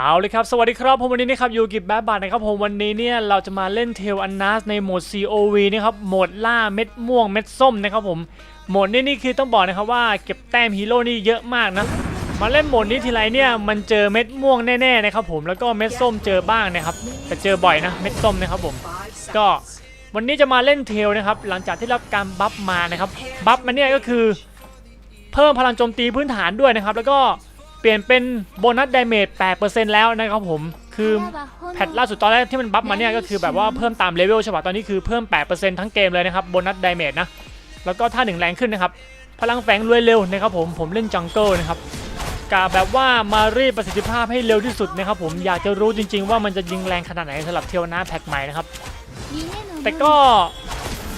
เอาเลยครับ สวัสดีครับ ผมวันนี้นะครับยูกับแบบบัตนะครับผมวันนี้เนี่ยเราจะมาเล่นเทลอันนัสในโหมด COV นะครับโหมดล่าเม็ดม่วงเม็ดส้มนะครับผมโหมดนี้นี่คือต้องบอกนะครับว่าเก็บแต้มฮีโร่นี่เยอะมากนะมาเล่นโหมดนี้ทีไรเนี่ยมันเจอเม็ดม่วงแน่ๆนะครับผมแล้วก็เม็ดส้มเจอบ้างนะครับแต่เจอบ่อยนะเม็ดส้มนะครับผมก็วันนี้จะมาเล่นเทลนะครับหลังจากที่รับการบัฟมานะครับบัฟมันเนี่ยก็คือ เพิ่มพลังโจมตีพื้นฐานด้วยนะครับแล้วก็ เปลี่ยนเป็นโบนัสดาเมจ8%แล้วนะครับผม คือแพทล่าสุดตอนแรกที่มันบัฟมาเนี่ยก็คือแบบว่าเพิ่มตามเลเวลใช่ป่ะตอนนี้คือเพิ่ม 8%ทั้งเกมเลยนะครับโบนัสดาเมจนะ แล้วก็ถ้าหนึ่งแรงขึ้นนะครับ พลังแฝงรวยเร็วนะครับผม ผมเล่นจังเกิลนะครับกะแบบว่ามารีประสิทธิภาพให้เร็วที่สุดนะครับผมอยากจะรู้จริง ๆ ว่ามันจะยิงแรงขนาดไหนสำหรับเทวนาแพทใหม่นะครับแต่ก็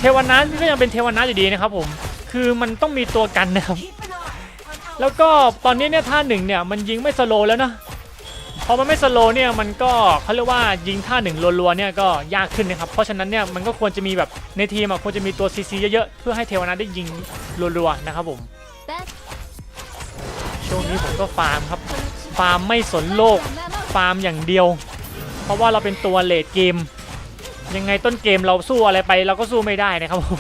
เทวนาก็ยังเป็นเทวนาอยู่ดีนะครับผมคือมันต้องมีตัวกันนะครับ แล้วก็ตอนนี้เนี่ยท่าหนึ่งเนี่ยมันยิงไม่สโลแล้วนะพอมันไม่สโลเนี่ยมันก็เขาเรียกว่ายิงท่าหนึ่งรัวๆเนี่ยก็ยากขึ้นนะครับเพราะฉะนั้นเนี่ยมันก็ควรจะมีแบบในทีมอะควรจะมีตัวซีซีเยอะๆเพื่อให้เทวนาได้ยิงรัวๆนะครับผมช่วงนี้ผมก็ฟาร์มครับฟาร์มไม่สนโลกฟาร์มอย่างเดียว เพราะว่าเราเป็นตัวเลดเกม ยังไงต้นเกมเราสู้อะไรไปเราก็สู้ไม่ได้นะครับผม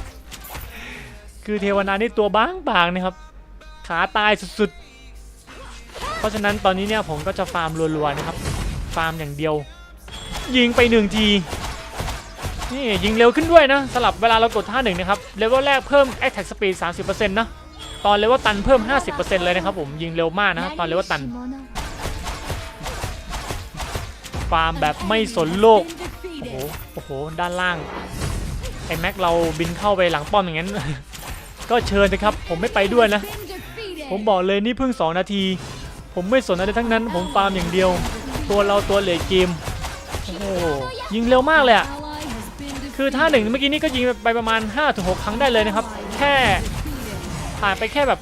คือเทวนานี่ตัวบางๆนะครับ ขาตายสุดๆ เพราะฉะนั้นตอนนี้เนี่ยผมก็จะฟาร์มรัวๆนะครับ ฟาร์มอย่างเดียว ยิงไปหนึ่งที นี่ยิงเร็วขึ้นด้วยนะสลับเวลาเรากดท่าหนึ่งนะครับ เลเวลแรกเพิ่ม attack speed 30%นะ ตอนเลเวลตันเพิ่ม 50%เลยนะครับผม ยิงเร็วมากนะครับตอนเลเวลตัน ฟาร์มแบบไม่สนโลก โอ้โห โอ้โห ด้านล่าง ไอ้แม็กเราบินเข้าไปหลังป้อมอย่างนั้น ก็เชิญนะครับ ผมไม่ไปด้วยนะ ผมบอกเลยนี่เพิ่ง 2 นาที ผมไม่สนอะไรทั้งนั้น ผมฟาร์มอย่างเดียว ตัวเราตัวเหลยเกมโอ้โหยิงเร็วมากเลยอะคือท่าหนึ่งเมื่อกี้นี่ก็ยิงไปประมาณ 5-6 ครั้งได้เลยนะครับ แค่ผ่านไปแค่แบบ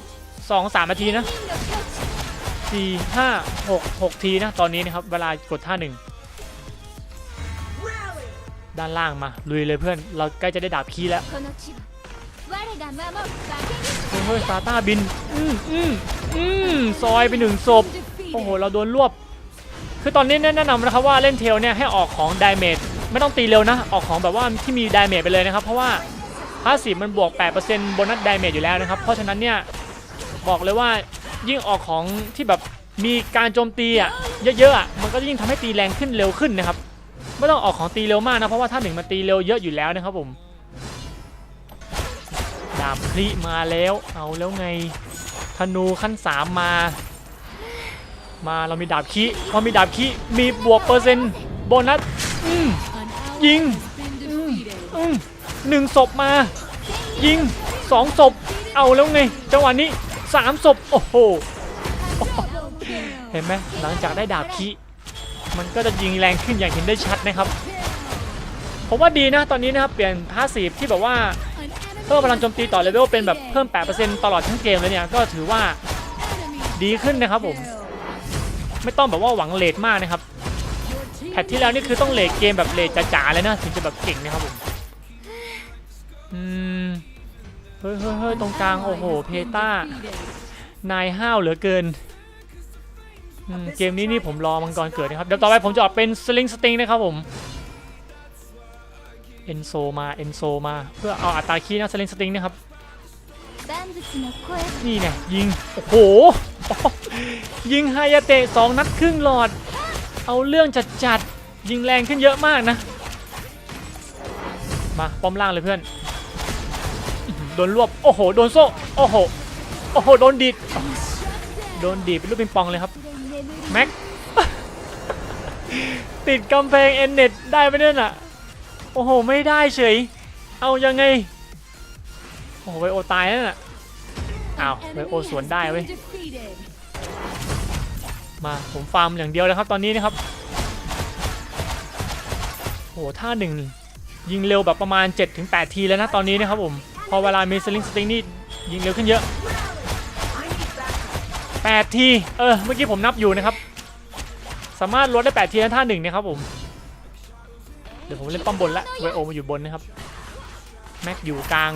2-3 นาทีนะ 4 5 6 6 ทีนะตอนนี้นะครับ เวลากดท่าหนึ่งด้านล่างมา ลุยเลยเพื่อน เราใกล้จะได้ดาบคีแล้ว เฮ้ยเฮ้ยซาต้าบิน อืมอืมอืมซอยไปหนึ่งศพ โอ้โห เราโดนรวบ คือตอนนี้แนะนำนะครับว่าเล่นเทลเนี่ยให้ออกของดาเมจไม่ต้องตีเร็วนะ ออกของแบบว่าที่มีดาเมจไปเลยนะครับ เพราะว่าพาสีมันบวก 8%โบนัสดาเมจอยู่แล้วนะครับ เพราะฉะนั้นเนี่ย บอกเลยว่ายิ่งออกของที่แบบมีการโจมตีอะเยอะๆอะมันก็ยิ่งทำให้ตีแรงขึ้นเร็วขึ้นนะครับ ไม่ต้องออกของตีเร็วมากนะ เพราะว่าถ้าหนึ่งมันตีเร็วเยอะอยู่แล้วนะครับผมดาบพลิมาแล้ว เอาแล้วไงธนูขั้นสามมา มาเรามีดาบคิพอมีดาบคิมีบวกเปอร์เซ็นต์โบนัสยิงหนึ่งศพมา ยิงสองศพเอาแล้วไง จังหวะนี้สามศพโอ้โหเห็นไหมหลังจากได้ดาบคิมันก็จะยิงแรงขึ้นอย่างเห็นได้ชัดนะครับผมว่าดีนะตอนนี้นะครับเปลี่ยนพาสีที่แบบว่า เพิ่มพลังโจมตีต่อเลเวลเป็นแบบเพิ่ม 8%ตลอดทั้งเกมเลยเนี่ย ก็ถือว่าดีขึ้นนะครับผม ไม่ต้องแบบว่าหวังเลทมากนะครับ แพทที่แล้วนี่คือต้องเลทเกมแบบเลทจ๋าๆเลยนะ ถึงจะแบบเก่งนะครับผมอืมเฮ้ยเฮ้ยเฮ้ยตรงกลาง โอ้โห เพต้านายห้าวเหลือเกินอืมเกมนี้นี่ผมรอมังกรเกิดนะครับ เดี๋ยวต่อไปผมจะออกเป็นสลิงสติงนะครับผม เอนโซมาเอนโซมาเพื่อเอาอัตราคีนะสลิงสติงนะครับนี่เนี่ยยิง โอ้โห ยิงไฮยาเตะสองนัดครึ่งหลอด เอาเรื่องจัดจัดๆยิงแรงขึ้นเยอะมากนะ มาป้อมล่างเลยเพื่อน โดนรวบ โอ้โห โดนโซ่ โอ้โห โอ้โห โดนดีด โดนดีดเป็นลูกปิงปองเลยครับ แม็ก ติดกำแพงเอ็นเน็ตได้ไหมเนี่ยน่ะ โอ้โห ไม่ได้เฉย เอายังไง โอ้โหไวโอตายแล้วน่ะอ้าวไวโอสวนได้เว้ย มาผมฟาร์มอย่างเดียวเลยครับตอนนี้นะครับ โอ้โหท่าหนึ่งยิงเร็วแบบประมาณ 7-8 ทีแล้วนะตอนนี้นะครับผม พอเวลามีสลิงสติงนี่ยิงเร็วขึ้นเยอะ8ที เออ เมื่อกี้ผมนับอยู่นะครับ สามารถลดได้ 8 ทีนะท่าหนึ่งนะครับผมเเดี๋ยวผมเล่นป้อมบนละไวโอมาอยู่บนนะครับ แม็กอยู่กลาง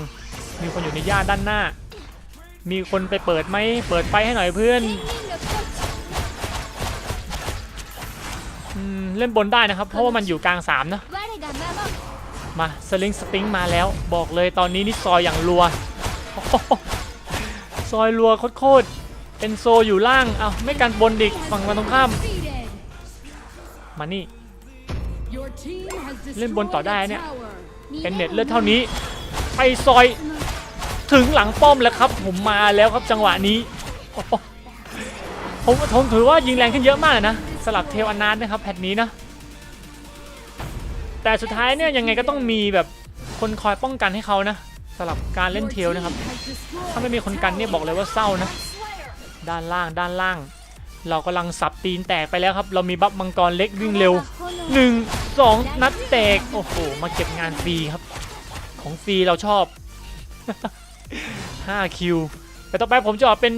มีคนอยู่ในย่าด้านหน้า มีคนไปเปิดไหมเปิดไฟให้หน่อยเพื่อนเล่นบนได้นะครับ เพราะว่ามันอยู่กลางสามนะ มาสลิงสปริงมาแล้ว บอกเลยตอนนี้นี่ซอยอย่างรัว ซอยรัวโคตรเอนโซอยู่ล่าง เอาไม่กันบนดิกฝั่งมาตรงข้าม มานี่ เล่นบนต่อได้เนี่ย destroyed a tower. เป็นเน็ตเลือดเท่านี้ไปซอยถึงหลังป้อมแล้วครับ ผมมาแล้วครับจังหวะนี้โอ้โหผมผมถือว่ายิงแรงขึ้นเยอะมากเลยนะสลับเทลอนาร์นะครับแพทนี้นะ แต่สุดท้ายเนี่ยยังไงก็ต้องมีแบบคนคอยป้องกันให้เขานะสลับการเล่น Your เทลนะครับ team has destroyed ถ้าไม่มีคนกันเนี่ยบอกเลยว่าเศร้านะ ด้านล่างด้านล่าง เรากำลังสับตีนแตกไปแล้วครับ เรามีบัฟมังกรเล็กวิ่งเร็ว 1 2นัดแตก โอ้โห มาเก็บงานฟรีครับ ของฟรีเราชอบ5คิว แต่ต่อไปผมจะออกเป็น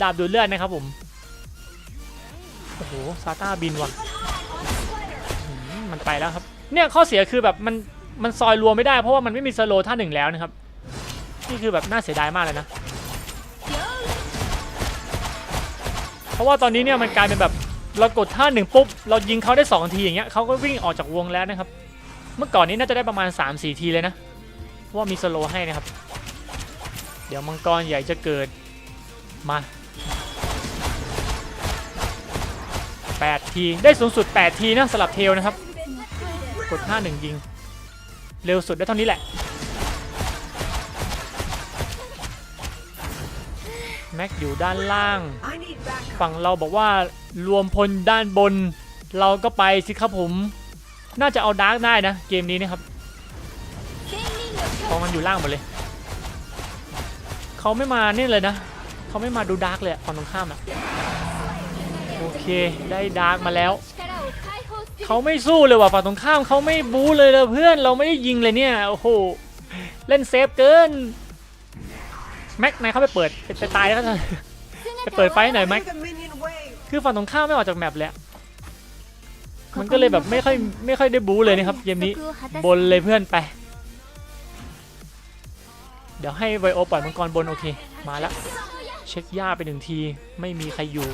ดาบดูดเลือดนะครับผม โอ้โห ซาต้าบินว่ะ มันไปแล้วครับ เนี่ยข้อเสียคือแบบมันมันซอยรัวไม่ได้เพราะว่ามันไม่มีสโลท่าหนึ่งแล้วนะครับ นี่คือแบบน่าเสียดายมากเลยนะ เพราะว่าตอนนี้เนี่ยมันกลายเป็นแบบเรากดท่าหนึ่งปุ๊บ เรายิงเขาได้2ทีอย่างเงี้ยเขาก็วิ่งออกจากวงแล้วนะครับ เมื่อก่อนนี้น่าจะได้ประมาณ 3-4 ทีเลยนะว่ามีสโลว์ให้นะครับ เดี๋ยวมังกรใหญ่จะเกิดมา8ทีได้สูงสุด 8 ทีนะสลับเทลนะครับ กดท่าหนึ่งยิง เร็วสุดได้เท่านี้แหละ แม็กอยู่ด้านล่าง ฝั่งเราบอกว่ารวมพลด้านบน เราก็ไปสิครับผม น่าจะเอาดาร์กได้นะ เกมนี้นะครับพอมันอยู่ล่างหมดเลย เขาไม่มาเนี่ยเลยนะ เขาไม่มาดูดาร์กเลยฝั่งตรงข้ามอะโอเค ได้ดาร์กมาแล้ว เขาไม่สู้เลยว่ะฝั่งตรงข้ามเขาไม่บู๊เลยเลยเพื่อน เราไม่ได้ยิงเลยเนี่ย โอ้โห เล่นเซฟเกิน แม็กไหนเขาไปเปิด ไปตายแล้วก็ไปเปิดไฟหน่อยแม็ก คือฝั่งตรงข้ามไม่ออกจากแมปเลย มันก็เลยแบบไม่ค่อยไม่ค่อยได้บู๊เลยนะครับเกมนี้บนเลยเพื่อนไป เดี๋ยวให้ไวโอปล่อยมังกรบนโอเค มาละเช็คย่าไปหนึ่งทีไม่มีใครอยู่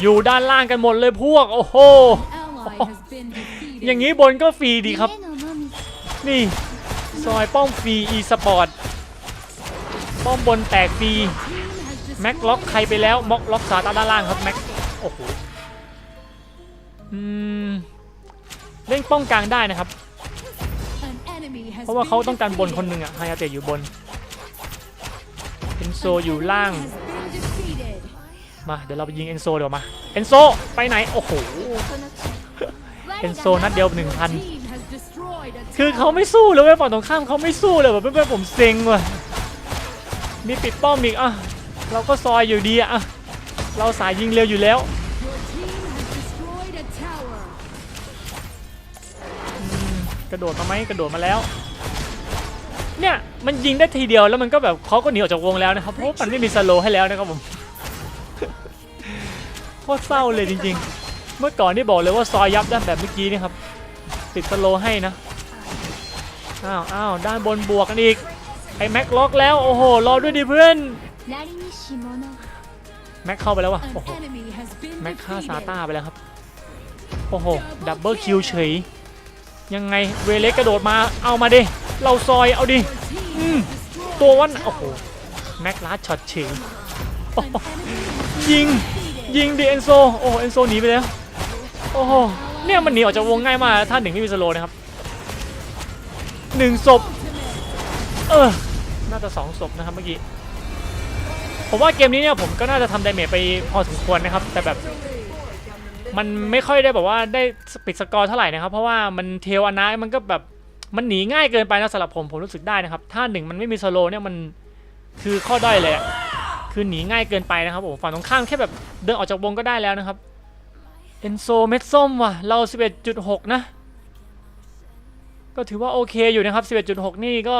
อยู่ด้านล่างกันหมดเลยพวก โอ้โหอย่างนี้บนก็ฟรีดีครับ นี่ ซอยป้อมฟรีอีสปอร์ตป้อมบนแตกฟรีแม็กล็อกใครไปแล้วม็อกล็อกสาตาด้านล่างครับแม็กโอ้โห เล่นป้องกลางได้นะครับ เพราะว่าเขาต้องการบนคนหนึ่งอะไฮอาเตะอยู่บนเอนโซอยู่ล่าง มาเดี๋ยวเราไปยิงเอนโซเดี๋ยวมาเอนโซไปไหนโอ้โหเอนโซนัดเดียวหนึ่งพันคือเขาไม่สู้เลยเว้ยฝั่งตรงข้ามเขาไม่สู้เลยแบบเพื่อนๆผมเซ็งว่ะมีปิดป้อมอีกอะเราก็ซอยอยู่ดีอะเราสายยิงเร็วอยู่แล้ว กระโดดมาไหมกระโดดมาแล้ว เนี่ยมันยิงได้ทีเดียวแล้วมันก็แบบเขาก็หนีออกจากวงแล้วนะครับเพราะมันไม่มีสโลให้แล้วนะครับผมโคตรเศร้าเลยจริง ๆ เมื่อก่อนที่บอกเลยว่าซอยยับด้านแบบเมื่อกี้นี่ครับติดสโลให้นะอ้าวอ้าวด้านบนบวกกันอีกไอ้แม็กล็อกแล้วโอ้โหรอด้วยดิเพื่อนแม็กเข้าไปแล้ววะโอ้โหแม็กฆ่าซาต้าไปแล้วครับโอ้โหดับเบิลคิวเฉย ยังไงเวเล็กกระโดดมาเอามาดิเราซอยเอาดิ Your team Mm. has destroyed ตัววันโอ้โหแม็กลาดช็อตเฉย An enemy ยิงยิงดิเอนโซโอ้เอนโซหนีไปแล้วโอ้โหเนี่ยมันหนีออกจากวงง่ายมากท่านหนึ่งไม่มีสโลนะครับหนึ่งศพเออน่าจะสองศพนะครับเมื่อกี้ผมว่าเกมนี้เนี่ยผมก็น่าจะทำดาเมจไปพอสมควรนะครับ แต่แบบ มันไม่ค่อยได้แบบว่าได้ปิดสกอร์เท่าไหร่นะครับ เพราะว่ามันเทลอนามันก็แบบมันหนีง่ายเกินไปนะสำหรับผมผมรู้สึกได้นะครับ ถ้าหนึ่งมันไม่มีสโลเนี่ยมันคือข้อด้อยเลยคือหนีง่ายเกินไปนะครับผมฝั่งตรงข้ามแค่แบบเดินออกจากวงก็ได้แล้วนะครับเอนโซเม็ดส้มว่ะเรา 11.6 นะ ก็ถือว่าโอเคอยู่นะครับ 11.6 นี่ก็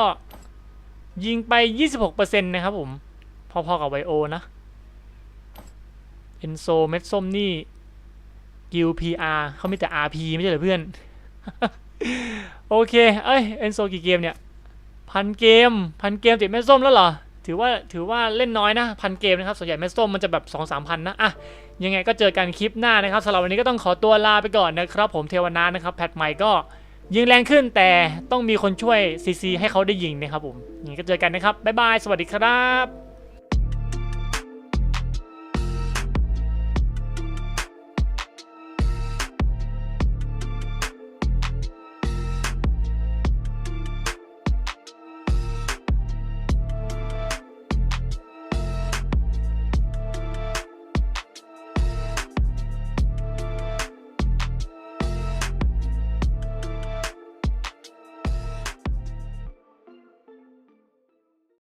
ยิงไป 26%นะครับผม พอๆกับไวโอนะเอนโซเม็ดส้มนี่ กิล PR เขามีแต่ RP ไม่ใช่เหรอเพื่อน โอเค เอ้ย เอนโซกี่เกมเนี่ย พันเกม พันเกมติดเม็ดส้มแล้วเหรอ ถือว่า ถือว่าเล่นน้อยนะ พันเกมนะครับ ส่วนใหญ่เม็ดส้มมันจะแบบ2 3 0 0พันนะ อะ ยังไงก็เจอกันคลิปหน้านะครับสำหรับวันนี้ก็ต้องขอตัวลาไปก่อนนะครับ ผมเทวนานะครับ แพทใหม่ก็ยิงแรงขึ้นแต่ต้องมีคนช่วยซีซีให้เขาได้ยิงนะครับผมยังไงก็เจอกันนะครับ บ๊ายบาย สวัสดีครับ